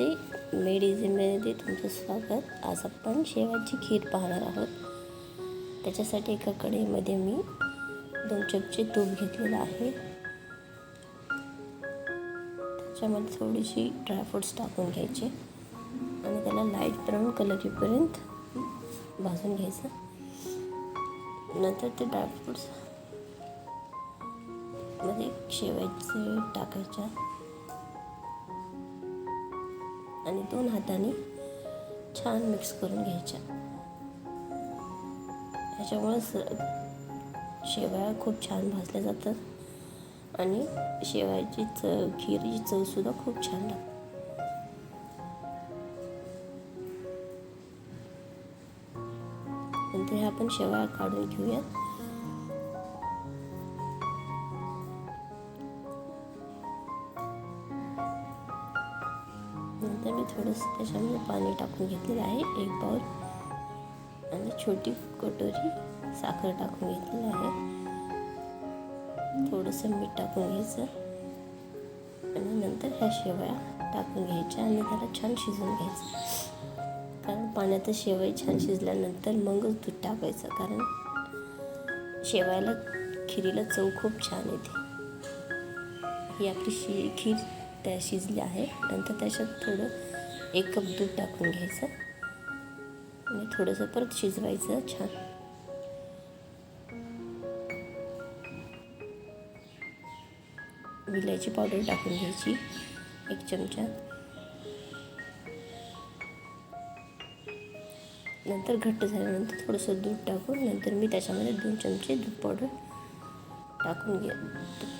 नमस्ते मी डिझिनमध्ये तुमचं स्वागत. आज आपण शेवाची खीर पाहणार आहोत. त्याच्यासाठी एका कढईमध्ये मी दोन चमचे तूप घेतलेलं आहे. त्याच्यामध्ये थोडीशी ड्रायफ्रूट्स टाकून घ्यायचे. आणि त्याला लाइट ब्राऊन कलर येईपर्यंत भाजून घ्यायचं. नंतर ते ड्रायफ्रुट्समध्ये शेवायचे टाकायच्या. आणि दोन हाताने छान मिक्स करून घ्यायच्या. याच्यामुळे स शेवया खूप छान भाजल्या जातात आणि शेवयाची चव खीरची चवसुद्धा खूप छान लागते. नंतर ह्या आपण शेवया काढून घेऊयात. नंतर मी थोडंसं त्याच्यामध्ये पाणी टाकून घेतलेलं आहे. एक बाउल आणि छोटी कटोरी साखर टाकून घेतलेली आहे. थोडंसं मीठ टाकून घ्यायचं. आणि नंतर ह्या शेवया टाकून घ्यायच्या आणि त्याला छान शिजवून घ्यायचं. कारण पाण्यात शेवई छान शिजल्यानंतर मगच दूध टाकायचं. कारण शेवयाला खिरीला चव खूप छान येते. ही आपली शि खीर त्या शिजल्या आहे नंतर त्याच्यात थोडं एक कप दूध टाकून घ्यायचं. आणि थोडंसं परत शिजवायचं छान. विलायची पावडर टाकून घ्यायची. एक चमचा. नंतर घट्ट झाल्यानंतर थोडंसं दूध टाकून नंतर मी त्याच्यामध्ये दोन चमचे दूध पावडर टाकून घे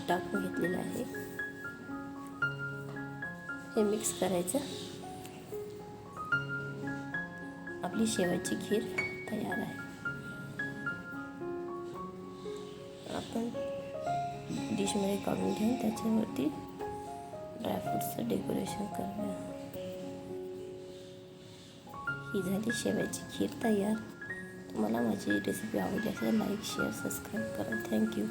टाकून घेतलेलं आहे. हे मिक्स करायचं. आपली शेवटची खीर तयार आहे. आपण डिशमध्ये काढून घेऊन त्याच्यावरती ड्रायफ्रूटचं डेकोरेशन करूया ही झाली शेवयाची खीर तयार. तुम्हाला माझी रेसिपी आवडली असेल लाईक शेअर सबस्क्राईब करा. Thank you